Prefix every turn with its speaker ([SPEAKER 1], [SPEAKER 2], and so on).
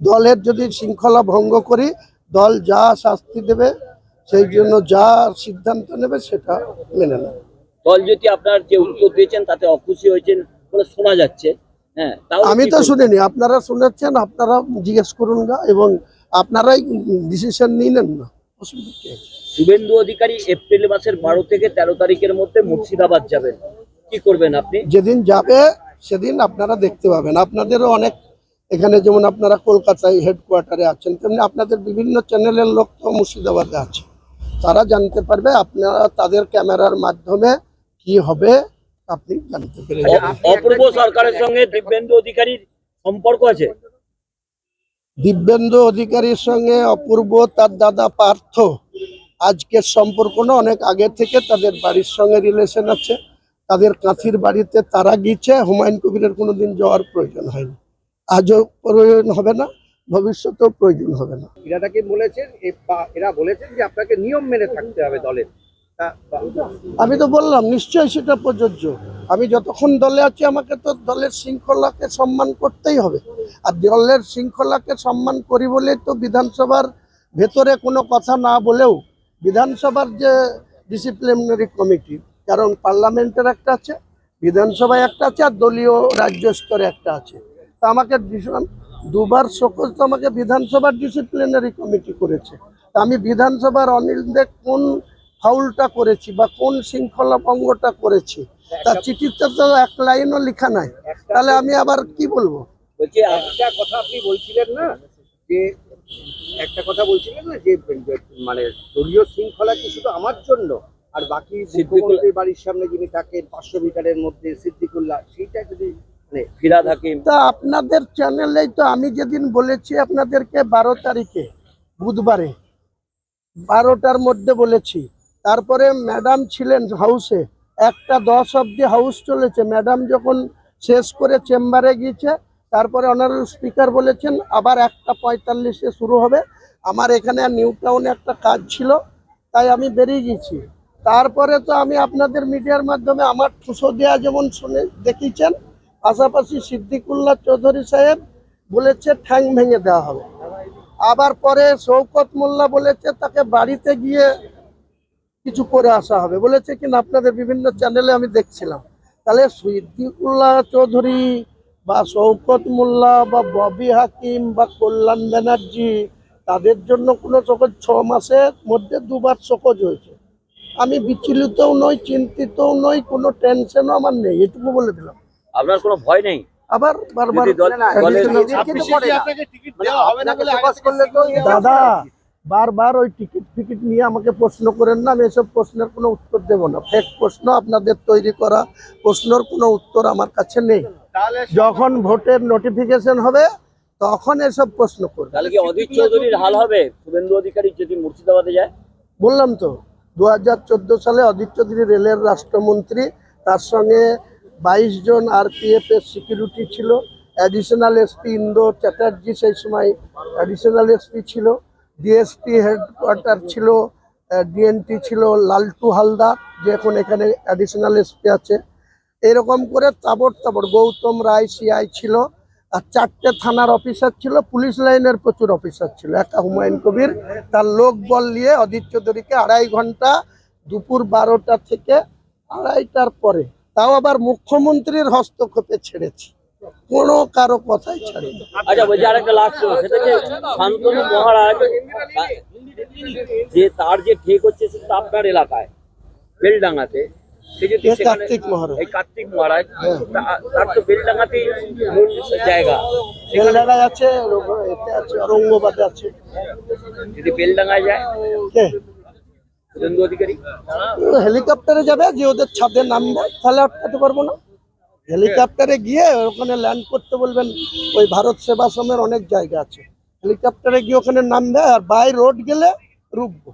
[SPEAKER 1] দলের যদি শৃঙ্খলা ভঙ্গ করি দল যা শাস্তি দেবে সেই জন্য যা সিদ্ধান্ত নেবে সেটা মেনে নেবে।
[SPEAKER 2] দল যদি আপনার যে উত্তর দিয়েছেন তাতে অখুশি হয়েছেন বলে শোনা যাচ্ছে। হ্যাঁ
[SPEAKER 1] আমি তো শুনিনি আপনারা শুনেছেন আপনারা জিজ্ঞেস করুন না এবং আপনারাই ডিসিশন নিলেন না। অসুবিধা
[SPEAKER 2] শুভেন্দু অধিকারী এপ্রিল মাসের বারো থেকে তেরো তারিখের মধ্যে মুর্শিদাবাদ যাবেন। কি করবেন আপনি?
[SPEAKER 1] যেদিন যাবে সেদিন আপনারা দেখতে পাবেন। আপনাদেরও অনেক এখানে যেমন আপনারা কলকাতায় হেডকোয়ার্টারে আছেন তেমনি আপনাদের বিভিন্ন চ্যানেলের লোক তো মুর্শিদাবাদে আছে। তারা জানতে পারবে আপনারা তাদের ক্যামেরার মাধ্যমে কি হবে আপনি জানতে পেরে যাবেন।
[SPEAKER 2] অ- অপূর্ব সরকারের সঙ্গে দিব্যেন্দু অধিকারীর সম্পর্ক আছে?
[SPEAKER 1] দিব্যেন্দু অধিকারীর সঙ্গে অপূর্ব তার দাদা পার্থ। আজকের সম্পর্ক না অনেক আগে থেকে তাদের বাড়ির সঙ্গে রিলেশন আছে। তাদের কাঁথির বাড়িতে তারা গিয়েছে হুমায়ুন কবিরের কোনোদিন যাওয়ার প্রয়োজন হয়নি। আজও প্রয়োজন হবে না ভবিষ্যতেও প্রয়োজন হবে না।
[SPEAKER 3] এরা কি বলেছেন? এরা বলেছেন যে আপনাকে নিয়ম মেনে থাকতে হবে দলের
[SPEAKER 1] আমি তো বললাম নিশ্চয়ই সেটা প্রযোজ্য। আমি যতক্ষণ দলে আছি আমাকে তো দলের শৃঙ্খলাকে সম্মান করতেই হবে। আর দলের শৃঙ্খলাকে সম্মান করি বলে তো বিধানসভার ভেতরে কোনো কথা না বলেও বিধানসভার যে ডিসিপ্লিনারি কমিটি কারণ পার্লামেন্টের একটা আছে বিধানসভায় একটা আছে আর দলীয় রাজ্য স্তরে একটা আছে। তা আমাকে দুবার সকল তো আমাকে বিধানসভার ডিসিপ্লিনারি কমিটি করেছে। তা আমি বিধানসভার অনিল দেব কোন ফাউলটা করেছি বা কোন শৃঙ্খলা ভঙ্গটা করেছি তার চিঠিতে তো এক লাইনও লেখা নাই। তাহলে আমি আবার কি বলব?
[SPEAKER 2] বলছি
[SPEAKER 3] একটা কথা আপনি বলছিলেন না যে একটা কথা বলছিলেন না যে মানে দলীয় শৃঙ্খলা কি শুধু আমার জন্য? আর বাকি মুখ্যমন্ত্রীর বাড়ির সামনে যিনি থাকেন পাঁচশো মিটারের মধ্যে সিদ্দিকুল্লাহ সেইটা যদি
[SPEAKER 2] ফিরাদ হাকিম।
[SPEAKER 1] তা আপনাদের চ্যানেলেই তো আমি যেদিন বলেছি আপনাদেরকে বারো তারিখে, বুধবারে, বারোটার মধ্যে বলেছি। তারপরে ম্যাডাম ছিলেন হাউসে, একটা দশ অব্দি হাউস চলেছে। ম্যাডাম যখন শেষ করে চেম্বারে গিয়েছে, তারপরে অনারেল স্পিকার বলেছেন, আবার একটা পঁয়তাল্লিশে শুরু হবে। আমার এখানে নিউ টাউনে একটা কাজ ছিল, তাই আমি বেরিয়ে গেছি তারপরে তো আমি আপনাদের মিডিয়ার মাধ্যমে আমার ঠুসো দেওয়া যেমন শুনে দেখিয়েছেন পাশাপাশি সিদ্দিকুল্লাহ চৌধুরী সাহেব বলেছে, ঠ্যাং ভেঙে দেওয়া হবে। আবার পরে শৌকত মোল্লা বলেছে, তাকে বাড়িতে গিয়ে কিছু করে আসা হবে। বলেছে কিনা আপনাদের বিভিন্ন চ্যানেলে আমি দেখছিলাম। তাহলে সিদ্দিকুল্লাহ চৌধুরী বা শৌকত মোল্লা বা ববি হাকিম বা কল্যাণ ব্যানার্জি, তাদের জন্য কোনো সকল ছ মাসের মধ্যে দুবার সকজ হয়েছে। আমি বিচলিতও নই, চিন্তিতও নই, কোনো টেনশনও আমার নেই, এটুকু বলে দিলাম।
[SPEAKER 2] আপনার কোনো ভয় নেই?
[SPEAKER 1] আবার বারবার।
[SPEAKER 3] মানে
[SPEAKER 1] দাদা বারবার ওই টিকিট ফিকিট নিয়ে আমাকে প্রশ্ন করেন না আমি এসব প্রশ্নের কোনো উত্তর দেব না। ফেক প্রশ্ন আপনাদের তৈরি করা প্রশ্নের কোনো উত্তর আমার কাছে নেই। যখন ভোটের নোটিফিকেশন হবে তখন এসব প্রশ্ন করবে।
[SPEAKER 2] তাহলে কি অধীর চৌধুরীর হাল হবে? শুভেন্দু অধিকারী যদি মুর্শিদাবাদে যায়?
[SPEAKER 1] বললাম তো দু হাজার চোদ্দ সালে অদিত চৌধুরী রেলের রাষ্ট্রমন্ত্রী তার সঙ্গে বাইশ জন আরপিএফ এর সিকিউরিটি ছিল। অ্যাডিশনাল এসপি ইন্দো চ্যাটার্জি সেই সময় অ্যাডিশনাল এসপি ছিল। ডিএসপি হেডকোয়ার্টার ছিল ডিএনটি ছিল, লালটু হালদার, যে এখন এখানে অ্যাডিশনাল এসপি আছে। এরকম করে তাবড় তাবড় গৌতম রায় সিআই ছিল, আর চারটে থানার অফিসার ছিল, পুলিশ লাইনের প্রচুর অফিসার ছিল। একা হুমায়ুন কবির, তার লোক বল নিয়ে অদিত চৌধুরীকে আড়াই ঘণ্টা দুপুর বারোটা থেকে আড়াইটার পরে তাও আবার মুখ্যমন্ত্রীর হস্তক্ষেপে ছেড়েছি। কোনো কারও কথাই ছাড়িনি।
[SPEAKER 2] আচ্ছা বলছি আরেকটা লাস্ট সেটা যে শান্তনু মহারাজ যে তার যে ঠিক হচ্ছে সেটা আপনার এলাকায় বেলডাঙ্গাতে।
[SPEAKER 1] কার্তিক মহারাজ?
[SPEAKER 2] কার্তিক মহারাজ
[SPEAKER 1] হ্যাঁ।
[SPEAKER 2] তার তো বেলডাঙ্গাতেই মূল জায়গা। সেখানে
[SPEAKER 1] বেলডাঙ্গায় আছে এতে আছে অরঙ্গবাদে আছে।
[SPEAKER 2] যদি বেলডাঙ্গায় যায়
[SPEAKER 1] কে
[SPEAKER 2] শুভেন্দু অধিকারী
[SPEAKER 1] ও হেলিকপ্টারে যাবে যে ওদের ছাদে নামবে। তাহলে আটকাতে পারব না? হেলিকপ্টারে গিয়ে ওখানে ল্যান্ড করতে বলবেন, ওই ভারত সেবাশ্রমের অনেক জায়গা আছে। হেলিকপ্টারে গিয়ে ওখানে নামবে আর বাই রোড গেলে রুকবো